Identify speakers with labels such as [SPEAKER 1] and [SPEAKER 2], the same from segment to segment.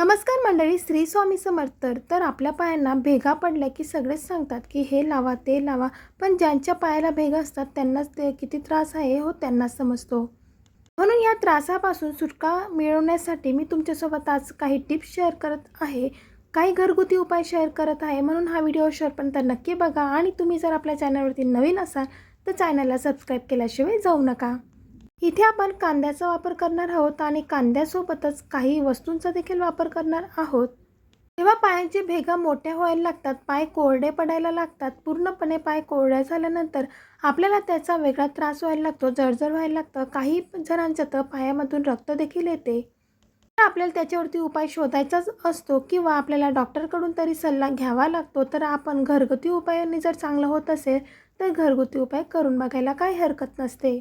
[SPEAKER 1] नमस्कार मंडळी श्री स्वामी समर्थ. तर आपल्या पायांना भेगा पडल्या की सगळेच सांगतात की हे लावा ते लावा. पण ज्यांच्या पायाला भेगा असतात त्यांनाच ते किती त्रास आहे हो त्यांनाच समजतो. म्हणून या त्रासापासून सुटका मिळवण्यासाठी मी तुमच्यासोबत आज काही टिप्स शेअर करत आहे. काही घरगुती उपाय शेअर करत आहे. म्हणून हा व्हिडिओ शेअरपर्यंत नक्की बघा. आणि तुम्ही जर आपल्या चॅनलवरती नवीन असाल तर चॅनलला सबस्क्राईब केल्याशिवाय जाऊ नका. इथे आपण कांद्याचा वापर करणार आहोत आणि कांद्यासोबतच काही वस्तूंचा देखील वापर करणार आहोत. तेव्हा पायांची भेगा मोठ्या व्हायला लागतात पाय कोरडे पडायला लागतात पूर्णपणे पाय कोरड्या झाल्यानंतर आपल्याला त्याचा वेगळा त्रास व्हायला लागतो जळजळ व्हायला लागतं काही जणांच्या तर पायामधून रक्त देखील येते. तर आपल्याला त्याच्यावरती उपाय शोधायचाच असतो किंवा आपल्याला डॉक्टरकडून तरी सल्ला घ्यावा लागतो तर आपण घरगुती उपायांनी जर चांगलं होत असेल तर घरगुती उपाय करून बघायला काही हरकत नसते.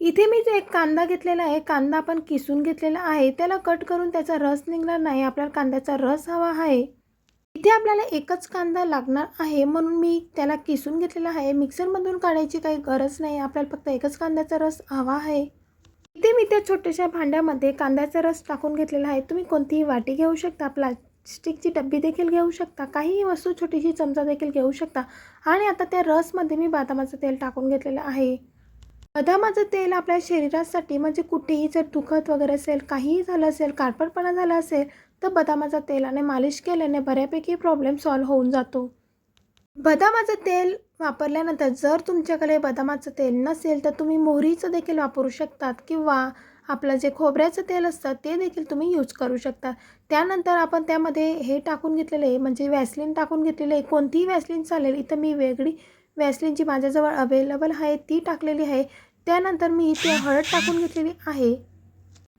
[SPEAKER 1] इथे मी जो एक कांदा घेतलेला आहे कांदा आपण किसून घेतलेला आहे त्याला कट करून त्याचा रस निघणार नाही आपल्याला कांद्याचा रस हवा आहे. इथे आपल्याला एकच कांदा लागणार आहे म्हणून मी त्याला किसून घेतलेला आहे. मिक्सरमधून काढायची काही गरज नाही आपल्याला फक्त एकच कांद्याचा रस हवा आहे. इथे मी त्या छोट्याशा भांड्यामध्ये कांद्याचा रस टाकून घेतलेला आहे. तुम्ही कोणतीही वाटी घेऊ शकता प्लास्टिकची डब्बी देखील घेऊ शकता काहीही वस्तू छोटीशी चमचा देखील घेऊ शकता. आणि आता त्या रसमध्ये मी बदामाचं तेल टाकून घेतलेलं आहे. बदामाचं तेल आपल्या शरीरासाठी म्हणजे कुठेही जर दुखत वगैरे असेल काहीही झालं असेल कारपटपणा झाला असेल तर बदामाचं तेलाने मालिश केल्याने बऱ्यापैकी प्रॉब्लेम सॉल्व्ह होऊन जातो. बदामाचं तेल वापरल्यानंतर जर तुमच्याकडे बदामाचं तेल नसेल तर तुम्ही मोहरीचं देखील वापरू शकतात किंवा आपलं जे खोबऱ्याचं तेल असतं ते देखील तुम्ही यूज करू शकता. त्यानंतर आपण त्यामध्ये हे टाकून घेतलेलं आहे म्हणजे वॅसलिन टाकून घेतलेलं आहे कोणतीही वॅसलिन चालेल इथं मी वेगळी वॅसलिन जी माझ्याजवळ अवेलेबल आहे ती टाकलेली आहे. त्यानंतर मी इथे हळद टाकून घेतलेली आहे.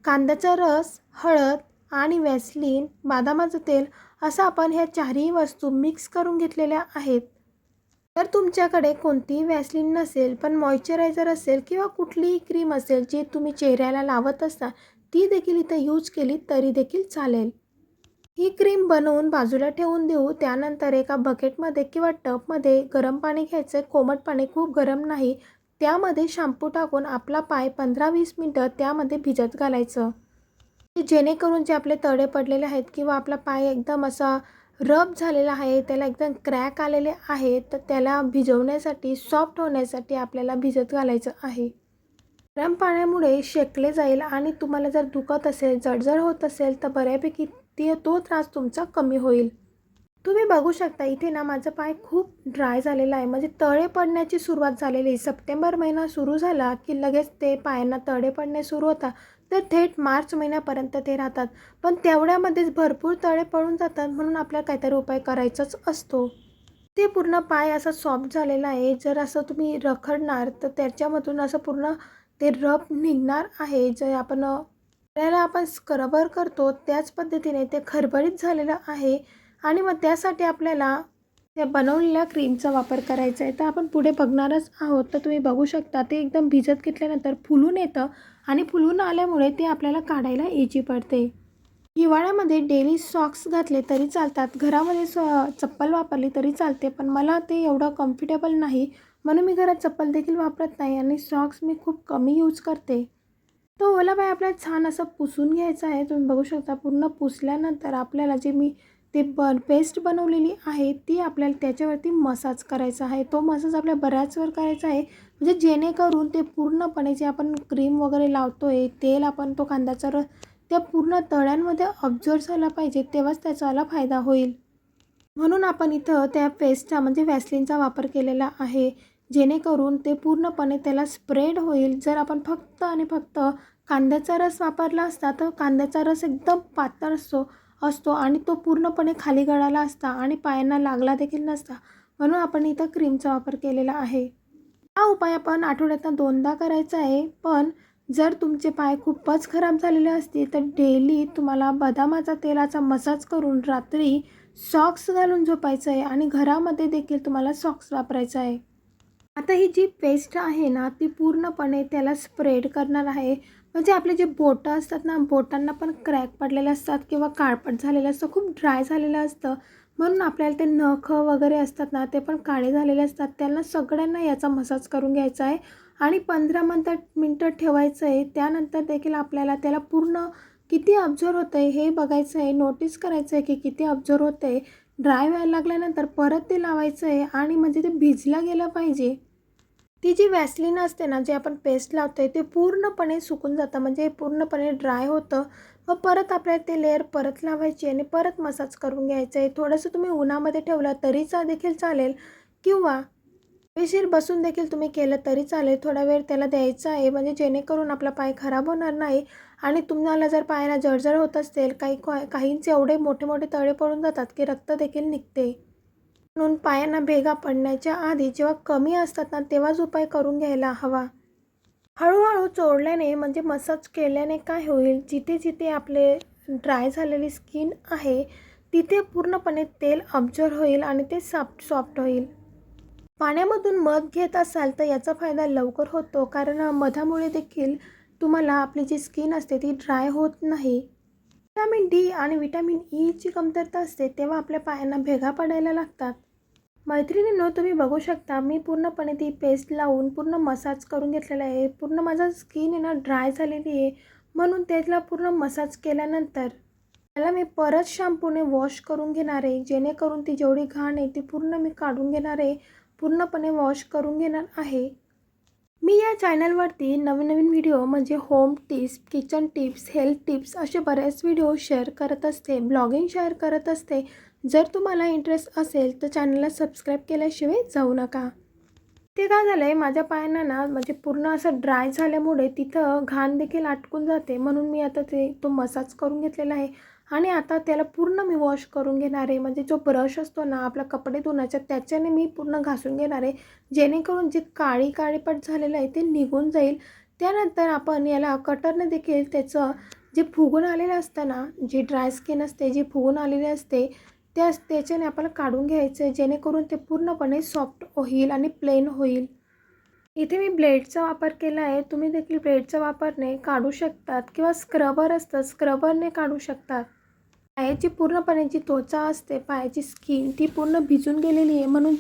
[SPEAKER 1] कांद्याचा रस हळद आणि वॅसलिन बदामाचं तेल असं आपण ह्या चारही वस्तू मिक्स करून घेतलेल्या आहेत. तर तुमच्याकडे कोणतीही वॅसलिन नसेल पण मॉइश्चरायझर असेल किंवा कुठलीही क्रीम असेल जी तुम्ही चेहऱ्याला लावत असता ती देखील इथं यूज केली तरी देखील चालेल. ही क्रीम बनवून बाजूला ठेवून देऊ त्यानंतर एका बकेटमध्ये किंवा टबमध्ये गरम पाणी घ्यायचं. कोमट पाणी खूप गरम नाही त्यामध्ये शॅम्पू टाकून आपला पाय पंधरा वीस मिनटं त्यामध्ये भिजत घालायचं. जेणेकरून जे आपले तडे पडलेले आहेत किंवा आपला पाय एकदम असा रब झालेला आहे त्याला एकदम क्रॅक आलेले आहे तर त्याला भिजवण्यासाठी सॉफ्ट होण्यासाठी आपल्याला भिजत घालायचं आहे. गरम पाण्यामुळे शेकले जाईल आणि तुम्हाला जर दुखत असेल जडजड होत असेल तर बऱ्यापैकी ते तो त्रास तुमचा कमी होईल. तुम्ही बघू शकता इथे ना माझा पाय खूप ड्राय झालेला आहे. म्हणजे तळे पडण्याची सुरुवात झालेली आहे. सप्टेंबर महिना सुरू झाला की लगेच ते पायांना तळे पडणे सुरू होतात. तर थेट मार्च महिन्यापर्यंत ते राहतात. पण तेवढ्यामध्येच भरपूर तळे पडून जातात म्हणून आपल्याला काहीतरी उपाय करायचाच असतो. ते पूर्ण पाय असा सॉफ्ट झालेला आहे. जर असं तुम्ही रखडणार तर त्याच्यामधून असं पूर्ण ते रब निघणार आहे. जे आपण त्याला आपण स्क्रबर करतो त्याच पद्धतीने ते खरबरीत झालेलं आहे. आणि मग त्यासाठी आपल्याला त्या बनवलेल्या क्रीमचा वापर करायचा आहे. तर आपण पुढे बघणारच आहोत. तर तुम्ही बघू शकता ते एकदम भिजत घेतल्यानंतर फुलून येतं आणि फुलून आल्यामुळे ते आपल्याला काढायला इजी पडते. हिवाळ्यामध्ये डेली सॉक्स घातले तरी चालतात. घरामध्ये स चप्पल वापरली तरी चालते. पण मला ते एवढं कम्फर्टेबल नाही. म्हणून मी घरात चप्पल देखील वापरत नाही आणि सॉक्स मी खूप कमी यूज करते. तो ओला बाय आपल्याला छान असं पुसून घ्यायचा आहे. तुम्ही बघू शकता पूर्ण पुसल्यानंतर आपल्याला जे मी ते बन पेस्ट बनवलेली आहे ती आपल्याला त्याच्यावरती मसाज करायचा आहे. तो मसाज आपल्याला बऱ्याच वेळ करायचा आहे. म्हणजे जेणेकरून ते पूर्णपणे जे आपण क्रीम वगैरे लावतो आहे तेल आपण तो कांद्याचा रस त्या पूर्ण तळ्यांमध्ये ऑब्झर्व झाला पाहिजे तेव्हाच त्याचाला फायदा होईल. म्हणून आपण इथं त्या पेस्टचा म्हणजे वॅसलिनचा वापर केलेला आहे. जेणेकरून ते पूर्णपणे त्याला स्प्रेड होईल. जर आपण फक्त आणि फक्त कांद्याचा रस वापरला असता तर कांद्याचा रस एकदम पातळ असतो. असतो आणि तो पूर्णपणे खाली गळाला असता आणि पायांना लागला देखील नसता. म्हणून आपण इथं क्रीमचा वापर केलेला आहे. हा उपाय आपण आठवड्यातनं दोनदा करायचा आहे. पण जर तुमचे पाय खूपच खराब झालेले असतील तर डेली तुम्हाला बदामाचा तेलाचा मसाज करून रात्री सॉक्स घालून झोपायचं आहे आणि घरामध्ये देखील तुम्हाला सॉक्स वापरायचं आहे. आता ही जी पेस्ट आहे ना ती पूर्णपणे त्याला स्प्रेड करणार आहे. म्हणजे आपले जे बोटं असतात ना बोटांना पण क्रॅक पडलेले असतात किंवा काळपट झालेलं असतं खूप ड्राय झालेलं असतं. म्हणून आपल्याला ते नख वगैरे असतात ना ते पण काळे झालेले असतात. त्यांना सगळ्यांना याचा मसाज करून घ्यायचा आहे. आणि पंधरा मिनटं मिनटं ठेवायचं आहे. त्यानंतर देखील आपल्याला त्याला पूर्ण किती अब्झर्व होतं आहे हे बघायचं आहे. नोटीस करायचं आहे की किती अब्झर्व होतं आहे ड्राय व्हायला लागल्यानंतर परत ते लावायचं आहे. आणि म्हणजे ते भिजलं गेलं पाहिजे. ती जी वॅसलिन असते ना जे आपण पेस्ट लावतो आहे ते पूर्णपणे सुकून जातं. म्हणजे पूर्णपणे ड्राय होतं. मग परत आपल्याला ते लेअर परत लावायची आणि परत मसाज करून घ्यायचं आहे थोडंसं तुम्ही उन्हामध्ये ठेवलं तरीचा देखील चालेल. किंवा हवेशीर बसून देखील तुम्ही केलं तरी चालेल. थोडा वेळ त्याला द्यायचा आहे. म्हणजे जेणेकरून आपला पाय खराब होणार नाही. आणि तुम्हाला जर पायाला जळजळ होत असेल काही काहींचे एवढे मोठे मोठे तळे पडून जातात की रक्त देखील निघते. म्हणून पायांना भेगा पडण्याच्या आधी जेव्हा कमी असतात ना तेव्हाच उपाय करून घ्यायला हवा. हळूहळू चोळल्याने म्हणजे मसाज केल्याने काय होईल? जिथे जिथे आपले ड्राय झालेली स्किन आहे तिथे पूर्णपणे तेल ऑब्झर्व होईल आणि ते सॉफ्ट सॉफ्ट होईल. पाण्यामधून मध घेत असाल तर याचा फायदा लवकर होतो कारण मधामुळे देखील तुम्हाला आपली जी स्किन असते ती ड्राय होत नाही. विटॅमिन डी आणि विटॅमिन ईची कमतरता असते तेव्हा आपल्या पायांना भेगा पडायला लागतात. मैत्रिणींनो तुम्ही बघू शकता मी पूर्णपणे ती पेस्ट लावून पूर्ण मसाज करून घेतलेला आहे. पूर्ण माझा स्किन आहे ना ड्राय झालेली आहे. म्हणून त्याला पूर्ण मसाज केल्यानंतर त्याला मी परत शॅम्पूने वॉश करून घेणार आहे. जेणेकरून ती जेवढी घाण आहे ती पूर्ण मी काढून घेणार आहे. पूर्णपणे वॉश करून घेणार आहे. मी या चॅनलवरती नवीन नवीन व्हिडिओ म्हणजे home tips kitchen tips health tips असे बरेच व्हिडिओ शेअर करत असते ब्लॉगिंग शेअर करत असते. जर तुम्हाला इंटरेस्ट असेल तर चॅनलला सबस्क्राईब केल्याशिवाय जाऊ नका. ते काय झालं आहे माझ्या पायांना ना म्हणजे पूर्ण असं ड्राय झाल्यामुळे तिथं घाण देखील अटकून जाते. म्हणून मी आता ते तो मसाज करून घेतलेला आहे. आणि आता त्याला पूर्ण मी वॉश करून घेणार आहे. म्हणजे जो ब्रश असतो ना आपला कपडे धुण्याचा त्याच्याने मी पूर्ण घासून घेणार आहे. जेणेकरून जे काळी काळीपट झालेलं आहे ते निघून जाईल. त्यानंतर आपण याला कटरने देखील त्याचं जे फुगून आलेलं असतं ना जे ड्राय स्किन असते जी फुगून आलेली असते त्या त्याच्याने आपल्याला काढून घ्यायचं आहे. जेणेकरून ते पूर्णपणे सॉफ्ट होईल आणि प्लेन होईल. इथे मी ब्लेडचा वापर केला आहे. तुम्ही देखील ब्लेडचा वापरने काढू शकतात. किंवा स्क्रबर असतं स्क्रबरने काढू शकतात. पायाची पूर्णपणे जी त्वचा असते पायाची स्किन ती पूर्ण भिजून गेलेली आहे. म्हणून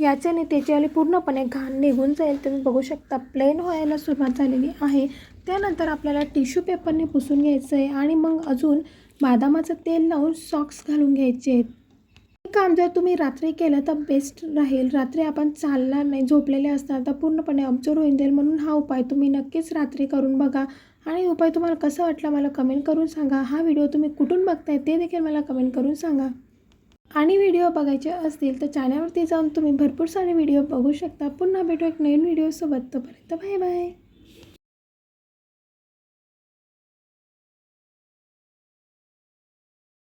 [SPEAKER 1] याच्याने त्याच्यावाली पूर्णपणे घाण निघून जाईल. तुम्ही बघू शकता प्लेन व्हायला सुरुवात झालेली आहे. त्यानंतर आपल्याला टिश्यू पेपरने पुसून घ्यायचं आहे आणि मग अजून बदामाचं तेल लावून सॉक्स घालून घ्यायचे. आहेत हे काम जर तुम्ही रात्री केलं तर बेस्ट राहील. रात्री आपण चालणार नाही झोपलेले असणार तर पूर्णपणे ऑब्झर्व होऊन जाईल. म्हणून हा उपाय तुम्ही नक्कीच रात्री करून बघा. आणि उपाय तुम्हाला कसा वाटला मला कमेंट करून सांगा. हा व्हिडिओ तुम्ही कुठून बघताय ते देखील मला कमेंट करून सांगा. आणि व्हिडिओ बघायचे असतील तर चॅनलवरती जाऊन तुम्ही भरपूर सारे व्हिडिओ बघू शकता. पुन्हा भेटू एक नवीन व्हिडिओसोबत तोपर्यंत बाय बाय